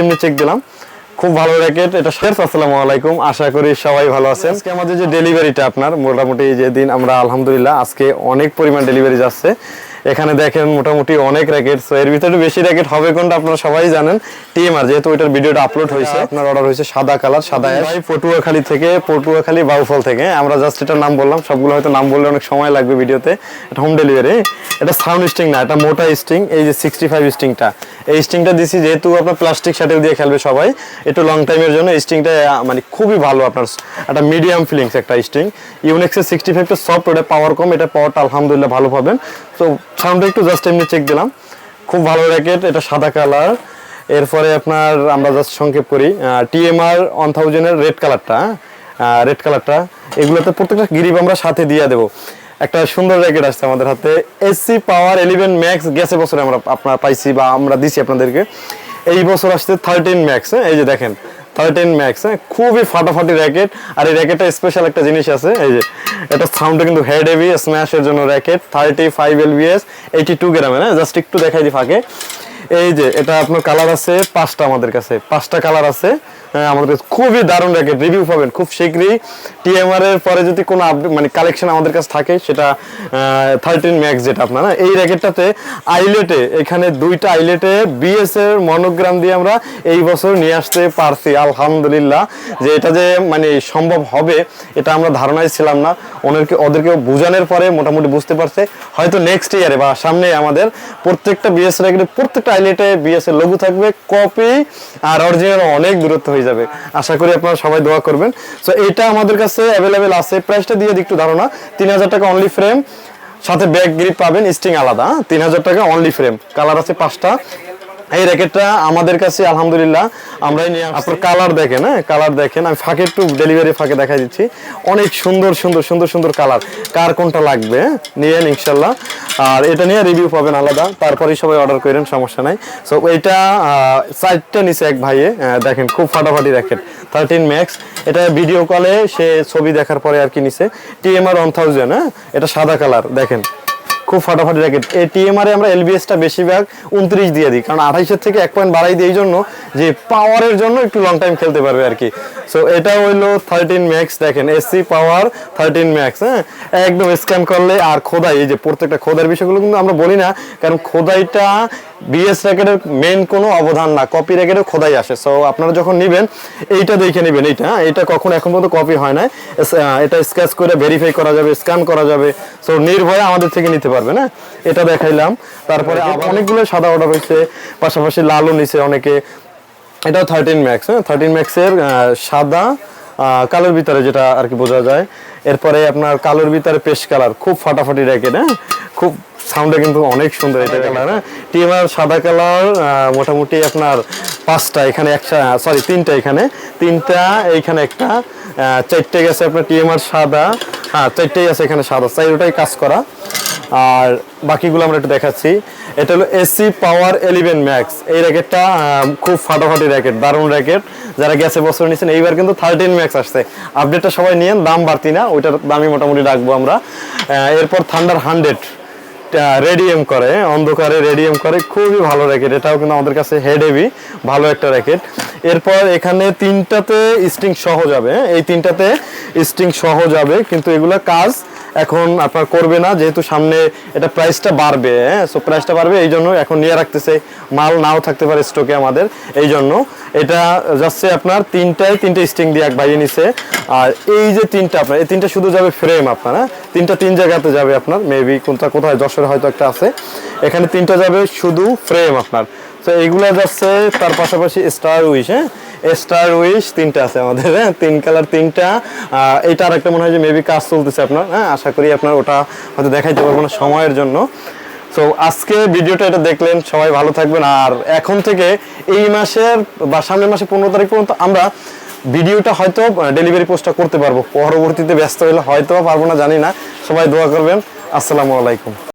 এমনি চেক দিলাম। খুব ভালো র্যাকেট। এটা শেষ আসসালামু আলাইকুম। আশা করি সবাই ভালো আছেন। আজকে আমাদের যে ডেলিভারিটা আপনার, মোটামুটি যেদিন আমরা, আলহামদুলিল্লাহ, আজকে অনেক পরিমাণ ডেলিভারি যাচ্ছে। এখানে দেখেন মোটামুটি অনেক র্যাকেট সো এর ভিতরে বেশি র্যাকেট হবে কোনটা আপনারা সবাই জানেন। টিএমআর যেহেতু ওইটার ভিডিওটা আপলোড হয়েছে। আপনার অর্ডার হয়েছে সাদা কালার সাদা ভাই পটুয়াখালী থেকে পটুয়াখালী বাউফল থেকে। আমরা জাস্ট এটার নাম বললাম সবগুলো হয়তো নাম বললে অনেক সময় লাগবে ভিডিওতে। এটা হোম ডেলিভারি এটা সাউন্ড স্টিং না এটা মোটা স্ট্রিং এই যে সিক্সটি ফাইভ স্ট্রিংটা এই স্ট্রিংটা দিছি যেহেতু আপনার প্লাস্টিক শাটেল দিয়ে খেলবে সবাই একটু লং টাইমের জন্য এই স্ট্রিংটা মানে খুবই ভালো আপনার একটা মিডিয়াম ফিলিংস একটা স্ট্রিং ইউনেক্সের সিক্সটি ফাইভটা সফট ওটা পাওয়ার কম এটা পাওয়ারটা আলহামদুলিল্লাহ ভালো পাবেন। তো সাউন্ডটা একটু জাস্ট এমনি চেক দিলাম। খুব ভালো র্যাকেট এটা সাদা কালার এরপরে আপনার আমরা জাস্ট সংক্ষেপ করি। টিএমআর ওয়ান থাউজেন্ডের রেড কালারটা রেড কালারটা এগুলোতে প্রত্যেকটা গিরিপ আমরা সাথে দিয়ে দেবো। একটা সুন্দর র্যাকেট আসছে আমাদের হাতে। এসসি পাওয়ার এলিভেন ম্যাক্স গেছে বছরে আমরা আপনার পাইছি বা আমরা দিছি আপনাদেরকে। এই বছর আসছে থার্টিন ম্যাক্স এই যে দেখেন থার্টিন ম্যাক্স হ্যাঁ? খুবই ফাটাফাটি র্যাকেট আর এই র্যাকেটটা স্পেশাল একটা জিনিস আছে, এই যে, এটা সাউন্ডটা কিন্তু হেড হেভি স্ম্যাশের জন্য racket thirty five LBS eighty two গ্রামের হ্যাঁ? জাস্ট একটু দেখাই দিই ফাঁকে। এই যে, এটা আপনার কালার আছে পাঁচটা আমাদের কাছে, পাঁচটা কালার আছে। হ্যাঁ, আমাদের খুবই দারুণ র্যাকেট রিভিউ পাবেন। খুব শীঘ্রই টিএমআর এর পরে যদি কোনো আপডেট মানে কালেকশন আমাদের কাছে থাকে সেটা থার্টিন ম্যাক্স যেটা আপনার না এই র্যাকেটটাতে আইলেটে এখানে দুইটা আইলেটে বিএস এর মনোগ্রাম দিয়ে আমরা এই বছর নিয়ে আসতে পারছি আলহামদুলিল্লাহ। যে এটা যে মানে সম্ভব হবে এটা আমরা ধারণায় ছিলাম না। ওদেরকে ওদেরকে বোঝানোর পরে মোটামুটি বুঝতে পারছে। হয়তো নেক্সট ইয়ারে বা সামনে আমাদের প্রত্যেকটা বিএস র্যাকেটে প্রত্যেকটা আইলেটে বিএস এর লঘু থাকবে কপি আর অরিজিনাল অনেক দূরত্ব হয়ে যাবে। আশা করি আপনারা সবাই দোয়া করবেন। সো এটা আমাদের কাছে অ্যাভেলেবেল আছে। প্রাইসটা দিয়ে একটু ধারণা। তিন হাজার টাকা অনলি ফ্রেম সাথে ব্যাক গ্রিপ পাবেন স্টিং আলাদা। তিন হাজার টাকা অনলি ফ্রেম কালার আছে পাঁচটা। এই র্যাকেটটা আমাদের কাছে আলহামদুলিল্লাহ আমরাই নিয়ে আপনার কালার দেখেন হ্যাঁ? কালার দেখেন আমি ফাঁকে একটু ডেলিভারি ফাঁকে দেখা দিচ্ছি। অনেক সুন্দর সুন্দর সুন্দর সুন্দর কালার কার কোনটা লাগবে হ্যাঁ? নিয়েন ইনশাল্লাহ। আর এটা নিয়ে রিভিউ পাবেন আলাদা। তারপরেই সবাই অর্ডার করেন সমস্যা নাই। সো এইটা সাইডটা নিচে এক ভাইয়ে দেখেন খুব ফাটাফাটি র্যাকেট। থার্টিন ম্যাক্স এটা ভিডিও কলে সে ছবি দেখার পরে আর কি নিছে টিএমআর ওয়ান থাউজেন্ড হ্যাঁ? এটা সাদা কালার দেখেন। খুব ফাটাফাটি র্যাকেট এই টিএমআর আমরা এলবিএসটা বেশিরভাগ উনত্রিশ দিয়ে দিই, কারণ আঠাইশের থেকে এক পয়েন্ট বাড়াই দিই এই জন্য যে পাওয়ারের জন্য একটু লং টাইম খেলতে পারবে আর কি। সো এটা হইল থার্টিন ম্যাক্স দেখেন এসসি পাওয়ার থার্টিন ম্যাক্স হ্যাঁ? একদম স্ক্যান করলে আর খোদাই, এই যে প্রত্যেকটা খোদার বিষয়গুলো কিন্তু আমরা বলি না, কারণ খোদাইটা বিএস র্যাকেটের মেন কোনো অবদান না কপি র্যাকেটের খোদাই আসে। সো আপনারা যখন নেবেন, এইটা দেখে নেবেন, এইটা হ্যাঁ? এটা কখন এখন পর্যন্ত কপি হয় না এটা স্ক্যাচ করে ভেরিফাই করা যাবে স্ক্যান করা যাবে। সো নির্ভয়ে আমাদের থেকে নিতে পারবেন হ্যাঁ এটা দেখাইলাম। তারপরে অনেকগুলো সাদা অর্ডার হয়েছে। পাশাপাশি লালও নিছে অনেকে। এটাও থার্টিন ম্যাক্স হ্যাঁ? থার্টিন ম্যাক্সের সাদা কালোর ভিতরে যেটা আর কি বোঝা যায়। এরপরে আপনার কালোর ভিতরে পেশ কালার খুব ফাটাফাটি র্যাকেট হ্যাঁ? খুব সাউন্ডে কিন্তু অনেক সুন্দর এটা কালার হ্যাঁ? টিএমআর সাদা কালার মোটামুটি আপনার পাঁচটা এখানে একটা সরি তিনটা এখানে। তিনটা এইখানে একটা চারটে গেছে আপনার টিএমআর সাদা। হ্যাঁ চারটেই আছে এখানে সাদা। চারটাই কাজ করা। আর বাকিগুলো আমরা একটু দেখাচ্ছি। এটা হলো এসি পাওয়ার এলিভেন ম্যাক্স এই র্যাকেটটা খুব ফাটাফাটি র্যাকেট দারুণ র্যাকেট যারা গেছে বছর নিচ্ছেন এইবার কিন্তু থার্টিন ম্যাক্স আসছে। আপডেটটা সবাই নিয়েন, দাম বাড়তি না, ওইটার দামই মোটামুটি রাখব আমরা। এরপর থান্ডার হান্ড্রেড রেডিয়াম করে, অন্ধকারে রেডিয়াম করে, খুবই ভালো র্যাকেট এটাও কিন্তু আমাদের কাছে হেড হেভি ভালো একটা র্যাকেট এরপর এখানে তিনটাতে স্টিং সহ যাবে হ্যাঁ? এই তিনটাতে স্টিং সহ যাবে, কিন্তু এগুলা কাজ এখন আপনার করবে না, যেহেতু সামনে এটা প্রাইসটা বাড়বে হ্যাঁ? সো প্রাইসটা বাড়বে, এই জন্য এখন নিয়ে রাখতেছে। মাল নাও থাকতে পারে স্টকে আমাদের, এই জন্য। এটা যাচ্ছে আপনার তিনটায় তিনটে স্টিং দিয়ে এক বাইয়ে নিছে। আর এই যে তিনটা আপনার, এই তিনটা শুধু যাবে ফ্রেম আপনার হ্যাঁ? তিনটা তিন জায়গাতে যাবে আপনার মেবি কোনটা কোথায়, যশোরে হয়তো একটা আছে। এখানে তিনটা যাবে শুধু ফ্রেম আপনার। তো এইগুলা যাচ্ছে, তার পাশাপাশি স্টার উইশ হ্যাঁ? স্টার উইশ তিনটা আছে আমাদের হ্যাঁ? তিন কালার তিনটা। এইটা আর একটা মনে হয় যে মেবি কাজ চলতেছে আপনার হ্যাঁ? আশা করি আপনার ওটা হয়তো দেখাইতে পারব না সময়ের জন্য। তো আজকে ভিডিওটা এটা দেখলেন, সবাই ভালো থাকবেন। আর এখন থেকে এই মাসের বা সামনের মাসে পনেরো তারিখ পর্যন্ত আমরা ভিডিওটা হয়তো ডেলিভারি পোস্টটা করতে পারব। পরবর্তীতে ব্যস্ত হলে হয়তো পারব না, জানি না। সবাই দোয়া করবেন। আসসালামু আলাইকুম।